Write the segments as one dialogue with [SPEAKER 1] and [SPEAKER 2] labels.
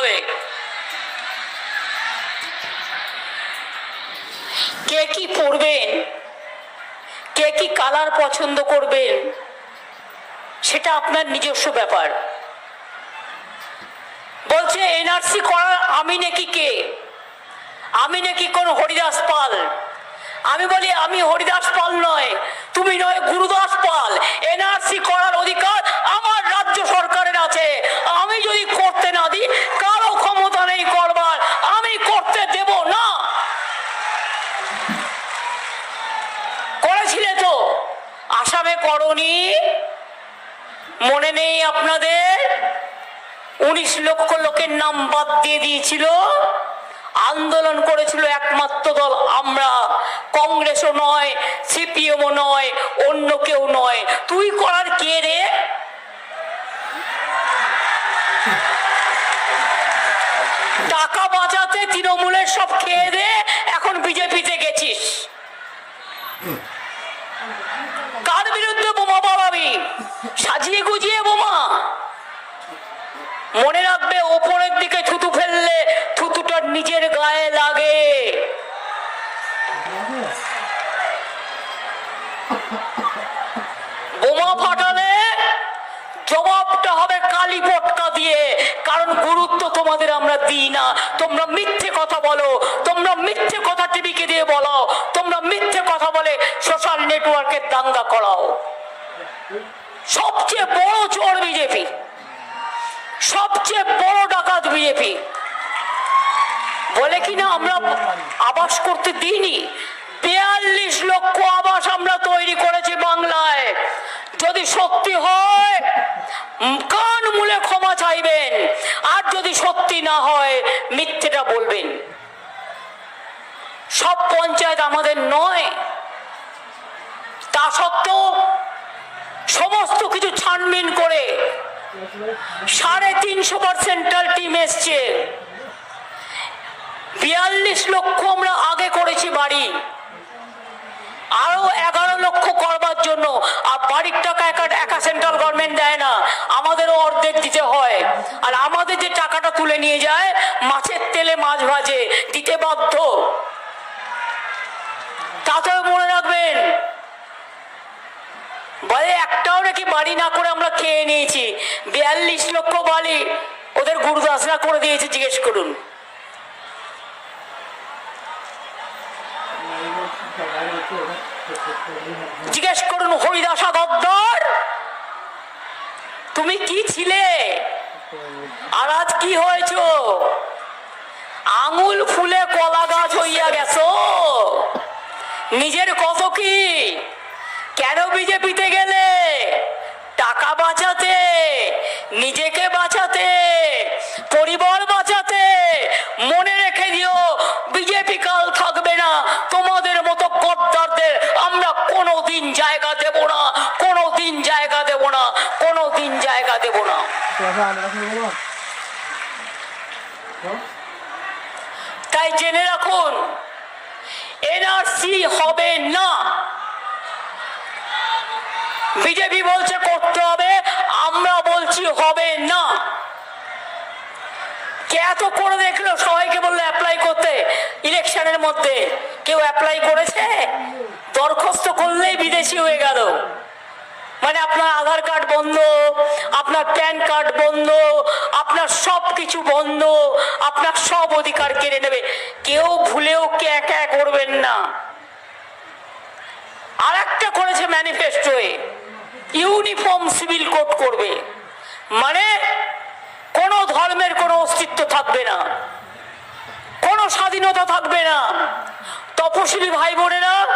[SPEAKER 1] হবে। কে কি পড়বেন কে কি কালার পছন্দ করবেন? সেটা আপনার নিজস্ব ব্যাপার। বলছে, এনআরসি করার আমি নাকি কে? আমি নাকি কোন হরিদাস পাল? আমি বলি, আমি হরিদাস পাল নয়, তুমি নয় গুরুদাস পাল এনআরসি করার অধিকার আমার রাজ্য সরকারের আছে আমি যদি করতে না দিই কারও ক্ষমতা নেই করবার আমি করতে দেব না করেছিলে তো করনি। মনে নেই আপনাদের? উনিশ লক্ষ লোকের নাম বাদ দিয়ে দিয়েছিল। আন্দোলন করেছিল একমাত্র দল আমরা। কংগ্রেসও নয়, সিপিএমও নয়, অন্য কেউ নয়। তুই করার কে রে? টাকা বাঁচাতে তৃণমূলের সব খেয়ে দে এখন বিজেপিতে গেছিস কার বিরুদ্ধে বোমা বাড়াবি সাজিয়ে গুজিয়ে বোমা মনে রাখবে, ওপরের দিকে থুতু ফেললে থুতুটা নিজের গায়ে লাগে। বোমা ফাটালে জবাবটা হবে কালি পটকা দিয়ে, কারণ গুরুত্ব তোমাদের আমরা দিই না। তোমরা মিথ্যে কথা বলো, তোমরা মিথ্যে কথা টিভিকে দিয়ে বলো, তোমরা মিথ্যে কথা বলে সোশ্যাল নেটওয়ার্কে দাঙ্গা করাও। সবচেয়ে বড় চোর বিজেপি। বিজেপি বলে কিনা আমরা আবাস করতে দিইনি। বিয়াল্লিশ লক্ষ আবাস আমরা তৈরি করেছি বাংলায়। যদি সত্যি হয় কান মূলে ক্ষমা চাইবেন? আর যদি সত্যি না হয়, মিথ্যেটা বলবেন। সব পঞ্চায়েত আমাদের নয়। তা সত্ত্বেও সমস্ত কিছু ছানবিন করে সাড়ে তিনশো পার্সেন্টাল টিম এসছে। বিয়াল্লিশ লক্ষ আমরা আগে করেছি বাড়ি। আরও এগারো লক্ষ করবার জন্য। আর বাড়ির টাকা একা একা সেন্ট্রাল গভর্নমেন্ট দেয় না। আমাদেরও অর্ধেক দিতে হয়। আর আমাদের যে টাকাটা তুলে নিয়ে যায়, মাছের তেলে মাছ ভাজে, দিতে বাধ্য। তাতেও মনে রাখবেন বলে একটাও নাকি বাড়ি না করে আমরা খেয়ে নিয়েছি। বিয়াল্লিশ লক্ষ বাড়ি ওদের গুরুদাসরা করে দিয়েছে, জিজ্ঞেস করুন। জিজ্ঞেস করুন, হরিদাসা গদ্দর তুমি কি ছিলে? আর আজ কি হয়েছ? আঙুল ফুলে কলা গাছ হইয়া গেছ। নিজের কত কি? কেন বিজেপিতে গেলে? টাকা বাঁচাতে, নিজেকে বাঁচাতে, পরিবার বাঁচাতে, মনে রেখে দিও, বিজেপি কাল থাকবে না। তোমাদের মতো গদ্দারদের আমরা কোনোদিন জায়গা দেব না, কোনোদিন জায়গা দেব না, কোনোদিন জায়গা দেব না। তাই জেনে রাখুন, এনআরসি হবে না। বিজেপি বলছে করতে হবে, আমরা বলছি হবে না। কে এত করে দেখল সবাইকে বলল অ্যাপ্লাই করতে? ইলেকশনের মধ্যে কেউ অ্যাপ্লাই করেছে? দরখাস্ত করলেই বিদেশি হয়ে গেল। মানে আপনার আধার কার্ড বন্ধ, আপনার প্যান কার্ড বন্ধ, আপনার সব কিছু বন্ধ, আপনার সব অধিকার কেড়ে নেবে। কেউ ভুলেও কে একা করবেন না। আর একটা করেছে ম্যানিফেস্টোয়ে ইউনিফর্ম সিভিল কোড করবে। মানে কোনো ধর্মের কোনো অস্তিত্ব থাকবে না। কোনো স্বাধীনতা থাকবে না। তপশিলি ভাই বোনেরা,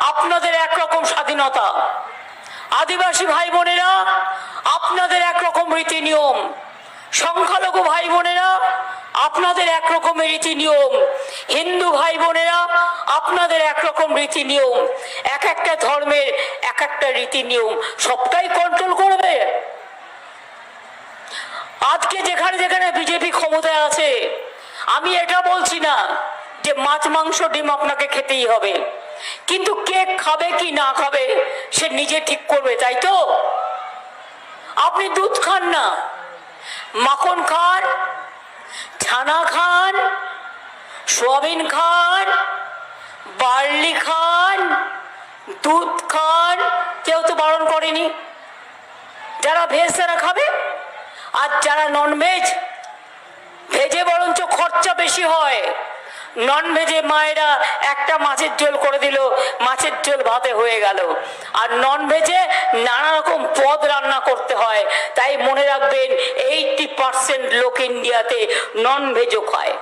[SPEAKER 1] আপনাদের একরকম স্বাধীনতা। আদিবাসী ভাই বোনেরা, আপনাদের একরকম রীতি নিয়ম সংখ্যালঘু ভাই বোনেরা আপনাদের একরকম রীতি নিয়ম। হিন্দু ভাই বোনেরা আপনাদের একরকম রীতি নিয়ম। এক একটা ধর্মের এক একটা রীতি নিয়ম। সবটাই কন্ট্রোল করবে। আজকে যেখানে যেখানে বিজেপি ক্ষমতায় আছে, আমি এটা বলছি না যে মাছ, মাংস, ডিম আপনাকে খেতেই হবে। কিন্তু কে খাবে কি না খাবে, সে নিজে ঠিক করবে, তাই তো? আপনি দুধ খান না। মাখন খান ছানা খান, সোয়াবিন খান, বার্লি খান, দুধ খান, কেউ তো বারণ করেনি। যারা ভেজ তারা খাবে, আর যারা নন ভেজ ভেজে বরঞ্চ খরচা বেশি হয়। নন ভেজে মায়েরা একটা মাছের ঝোল করে দিল, মাছের ঝোল ভাতে হয়ে গেল। আর নন ভেজে নানা রকম পদ রান্না করতে হয়, তাই মনে রাখবেন এইটটি পার্সেন্ট লোক ইন্ডিয়াতে নন ভেজও খায়।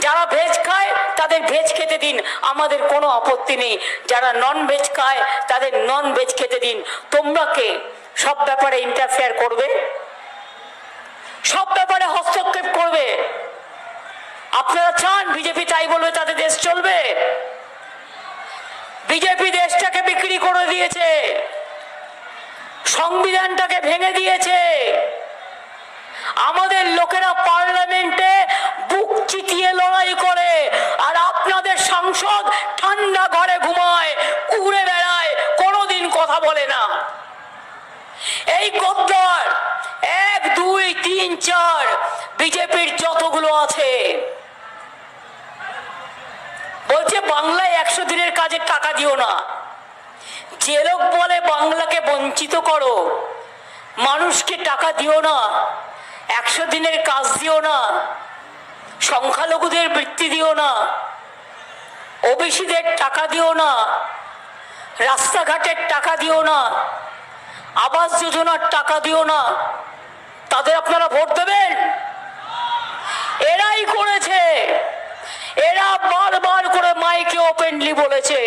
[SPEAKER 1] যারা ভেজ খায়, তাদের ভেজ খেতে দিন, আমাদের কোনো আপত্তি নেই। যারা নন ভেজ খায়, তাদের নন ভেজ খেতে দিন। তোমরা কে? সব ব্যাপারে ইন্টারফেয়ার করবে? সব ব্যাপারে হস্তক্ষেপ করবে? আপনারা চান বিজেপি তাই বলবে তাদের দেশ চলবে? বিজেপি দেশটাকে বিক্রি করে দিয়েছে। সংবিধানটাকে ভেঙে দিয়েছে। আমাদের লোকেরা পার্লামেন্টে বুক চিতিয়ে লড়াই করে আর আপনাদের সাংসদ ঠান্ডা ঘরে ঘুমায়, উড়ে বেড়ায়, কোনোদিন কথা বলে না। এই গদ্দার, এক, দুই, তিন, চার, বিজেপির যতগুলো আছে। বলছে, বাংলায় একশো দিনের কাজের টাকা দিও না। যে লোক বলে বাংলাকে বঞ্চিত করো, মানুষকে টাকা দিও না, একশো দিনের কাজ দিও না, সংখ্যালঘুদের বৃত্তি দিও না, ওবিসিদের টাকা দিও না, রাস্তাঘাটের টাকা দিও না, আবাস যোজনার টাকা দিও না, তাদের আপনারা ভোট দেবেন? এরাই করেছে। এরা বারবার করে মাইকে ওপেনলি বলেছে।